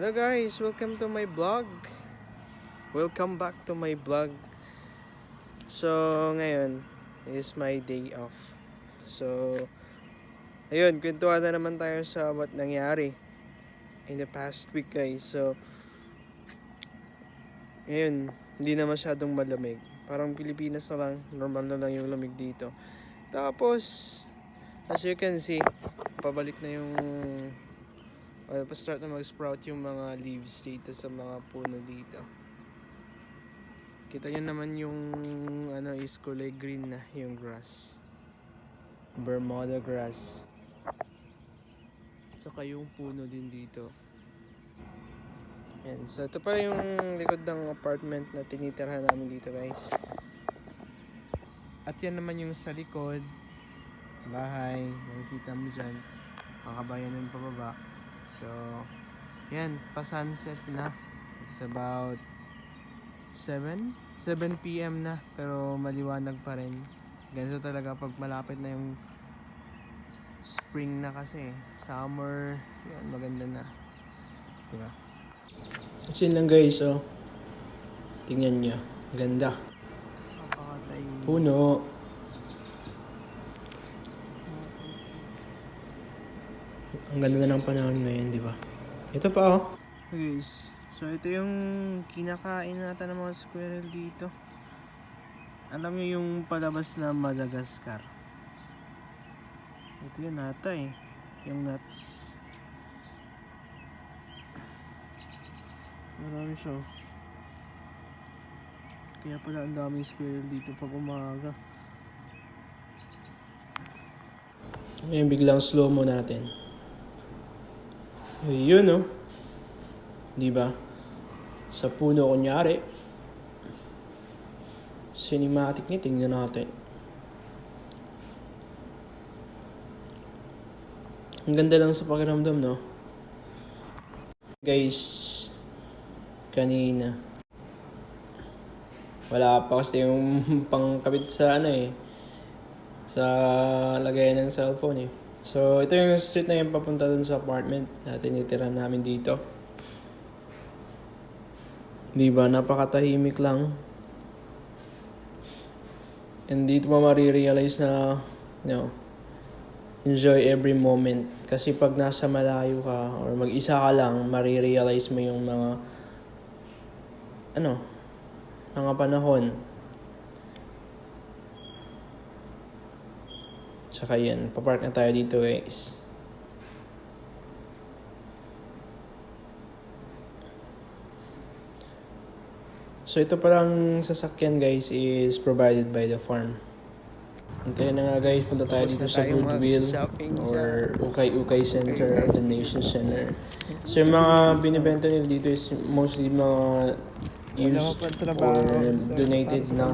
Hello guys, welcome to my vlog. Welcome back to my vlog. So, ngayon is my day off. So, ayun, kwentuhan na naman tayo sa what nangyari in the past week guys. So, ngayon, hindi na masyadong malamig. Parang Pilipinas na lang, normal na lang yung lamig dito. Tapos, as you can see, pabalik na yung well, pa-start na mag-sprout yung mga leaves dito sa mga puno dito. Kita nyo naman yung ano is kulay green na yung grass. Bermuda grass. Saka yung puno din dito. Yan. So ito pa yung likod ng apartment na tinitirhan namin dito guys. At yan naman yung sa likod. Bahay. Makikita mo dyan. Ang kabayan ng pababa. So, yan, pa-sunset na. It's about 7? 7 p.m. na, pero maliwanag pa rin. Ganito talaga pag malapit na yung spring na kasi. Summer, yan, maganda na. Diba? Yun lang guys, oh. Tingnan nyo. Ganda. Puno. Ang ganda na ng panahon ngayon, di ba? Ito pa, oh. Guys, so ito yung kinakain natin ng mga squirrel dito. Alam niyo yung palabas na Madagascar. Ito yun nata eh. Yung nuts. Marami siya. oh. Kaya pala ang daming squirrel dito pag umaga. Ngayon biglang slow mo natin. Yun no. Di ba? Sa puno kunyari. Cinematic niya, tingnan natin. Ang ganda lang sa pakiramdam, no? Guys, kanina. Wala pa kasi yung pangkabit sa ano eh. Sa lagayan ng cellphone eh. So, ito yung street na yung papunta dun sa apartment na tinitira namin dito. Di ba? Napakatahimik lang. And dito mo marirealize na, you know, enjoy every moment. Kasi pag nasa malayo ka or mag-isa ka lang, marirealize mo yung mga, ano, mga panahon. Tsaka yan, papark na tayo dito guys. So ito palang sasakyan guys is provided by the farm. Kaya na nga guys, punta tayo dito sa Goodwill or Ukay Ukay Center or the Nation Center. So yung mga binibenta nila dito is mostly mga used or donated na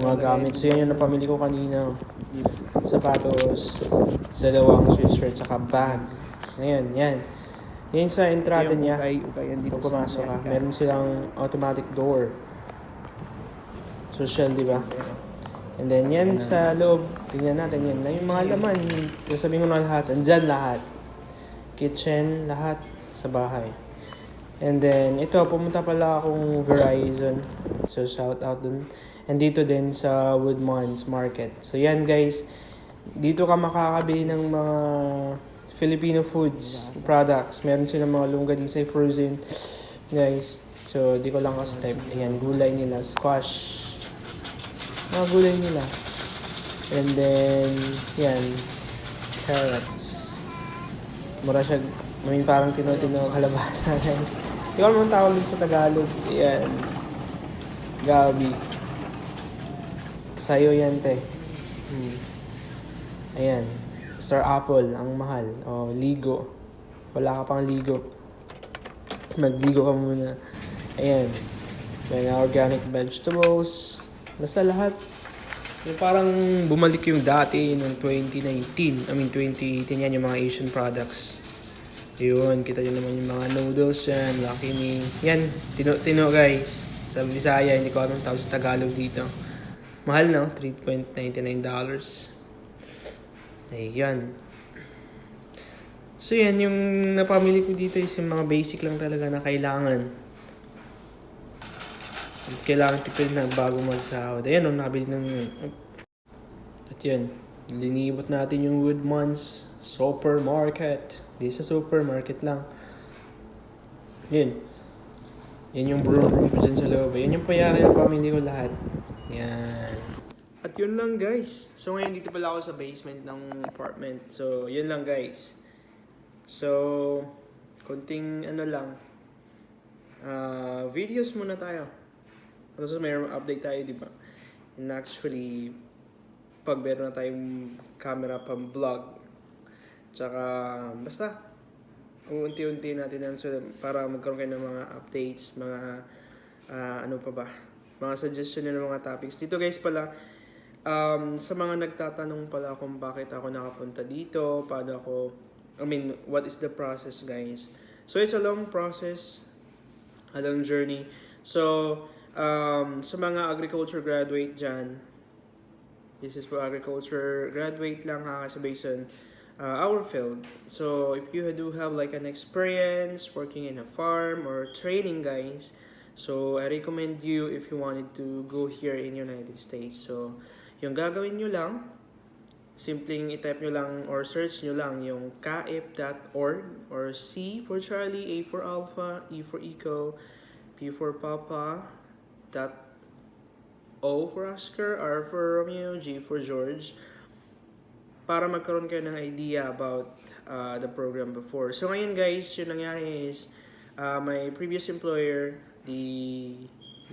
mga gamit. So yan yung napamili ko kanina. Sapatos, dalawang sweatshirt, saka bags. Ngayon, yan. Yan sa entrada niya. Pag pumasok ka, meron silang automatic door. Social, di ba? And then yan sa loob, tingnan natin yan. Yung mga laman, sasabihin ko na lahat. Andyan lahat. Kitchen, lahat sa bahay. And then, ito, pumunta pala akong Verizon. So, shout out dun. And dito din sa Woodmans Market. So, yan guys. Dito ka makakabili ng mga Filipino foods, products. Meron silang mga longganisa frozen. Guys. So, di ko lang kasi type. Ayan, gulay nila. Squash. Mga gulay nila. And then, yan. Carrots. Mura siya. Mean, parang tinutino ng kalabasa, guys. Hindi ko alam ang tawag sa Tagalog. Yan. Gabi. Sa'yo yan, te. Hmm. Ayan. Star Apple, ang mahal. O, ligo. Wala ka pang ligo. Magligo ka muna. Ayan. May organic vegetables. Basta lahat. Yung parang bumalik yung dati noong 2019. I mean, 2018 yan yung mga Asian products. Yun, kita nyo naman yung mga noodles yan, Lucky Me. Yan, tino, tino guys. Sa Bisaya, hindi ko alam tawag sa Tagalog dito. Mahal no? $3.99. Ayan. So yan, yung napamili ko dito is yung mga basic lang talaga na kailangan. At kailangan tipid na bago magsahod. Ayan, oh, nakabili ng... At yan, linibot natin yung Woodman's Supermarket. Di sa supermarket lang. Yun. Yan yung broom room ko dyan sa loob. Yan yung payari ng pamilya ko lahat. Yan. At yun lang guys. So ngayon dito pala ako sa basement ng apartment. So yun lang guys. So, konting ano lang. ah videos muna tayo. Tapos may update tayo, di ba? And actually, pag meron na tayong camera pang vlog, tsaka basta, unti-unti natin so, para magkaroon kayo ng mga updates, mga ah, ano pa ba, mga suggestion ng mga topics. Dito guys pala, um, sa mga nagtatanong pala kung bakit ako nakapunta dito, paano ako, I mean, what is the process guys? So it's a long process, a long journey. So, um, sa mga agriculture graduate dyan, this is for agriculture graduate lang ha, based on uh, our field. So, if you do have like an experience working in a farm or training guys, so I recommend you if you wanted to go here in United States. So, yung gagawin nyo lang, simpleng i-type nyo lang or search nyo lang yung kaip.org or C for Charlie, A for Alpha, E for Eco, P for Papa, dot O for Oscar, R for Romeo, G for George, para magkaroon kayo ng idea about uh, the program before. So ngayon guys, yung nangyari is, uh, my previous employer, the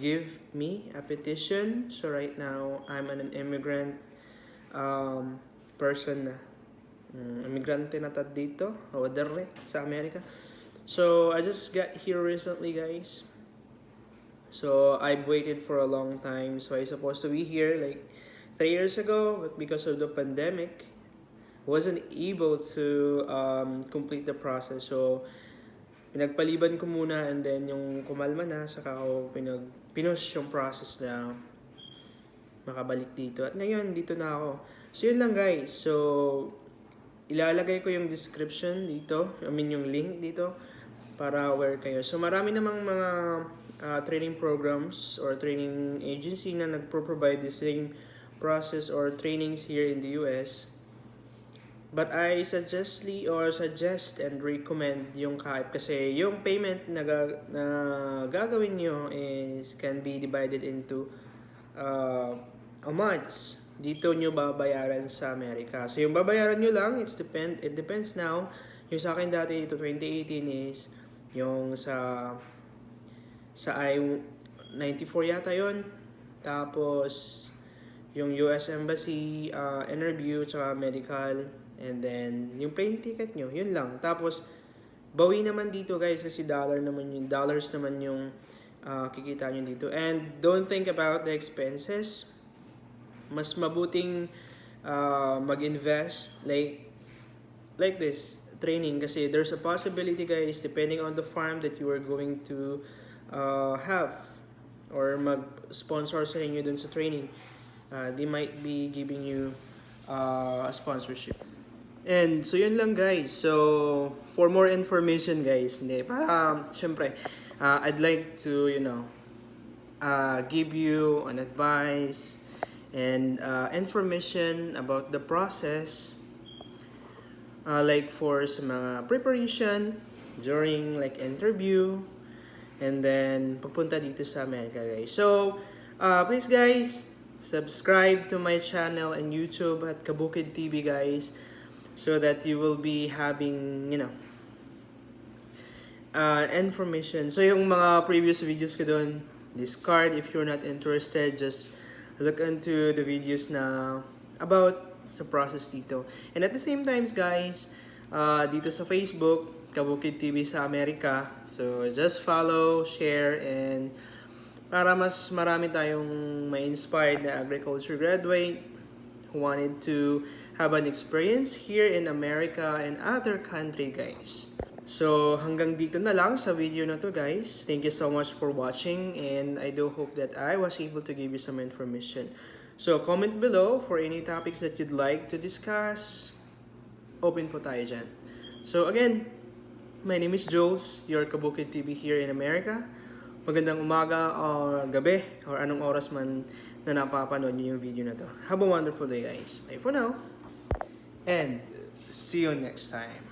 give me a petition. So right now, I'm an immigrant um, person na um, immigrante na tad dito, o sa Amerika. So I just got here recently guys. So I've waited for a long time. So I supposed to be here like three years ago, but because of the pandemic, wasn't able to um, complete the process. So pinagpaliban ko muna and then yung kumalma na, saka ako pinag pinush yung process na makabalik dito. At ngayon, dito na ako. So yun lang guys. So ilalagay ko yung description dito, I mean yung link dito para aware kayo. So marami namang mga uh, training programs or training agency na nagpro-provide the same process or trainings here in the US. But I suggestly or suggest and recommend yung Kaip kasi yung payment na, ga- na gagawin nyo is can be divided into uh, a months. Dito nyo babayaran sa Amerika. So yung babayaran nyo lang, it's depend, it depends now. Yung sa akin dati ito 2018 is yung sa sa I-94 yata yon Tapos yung US Embassy uh, interview tsaka medical and then yung plane ticket nyo, yun lang. Tapos bawi naman dito guys kasi dollar naman yung dollars naman yung uh, kikita nyo dito. And don't think about the expenses. Mas mabuting uh, mag-invest like like this training kasi there's a possibility guys depending on the farm that you are going to uh, have or mag-sponsor sa inyo dun sa training uh, they might be giving you uh, a sponsorship. And so yun lang guys. So for more information guys hindi. Pa um, syempre uh, I'd like to you know uh, give you an advice and uh, information about the process uh, like for sa mga preparation during like interview and then papunta dito sa Amerika guys. So, uh, please guys, subscribe to my channel and YouTube at Kabukid TV guys so that you will be having, you know, uh, information. So, yung mga previous videos ko doon, discard if you're not interested. Just look into the videos na about sa process dito. And at the same times, guys, uh, dito sa Facebook, Kabukid TV sa Amerika. So, just follow, share, and para mas marami tayong may inspired na agriculture graduate who wanted to have an experience here in America and other country, guys. So, hanggang dito na lang sa video na to, guys. Thank you so much for watching and I do hope that I was able to give you some information. So, comment below for any topics that you'd like to discuss. Open po tayo dyan. So again, My name is Jules, your Kabukid TV here in America. Magandang umaga or gabi or anong oras man na napapanood niyo yung video na to. Have a wonderful day guys. Bye for now. And see you next time.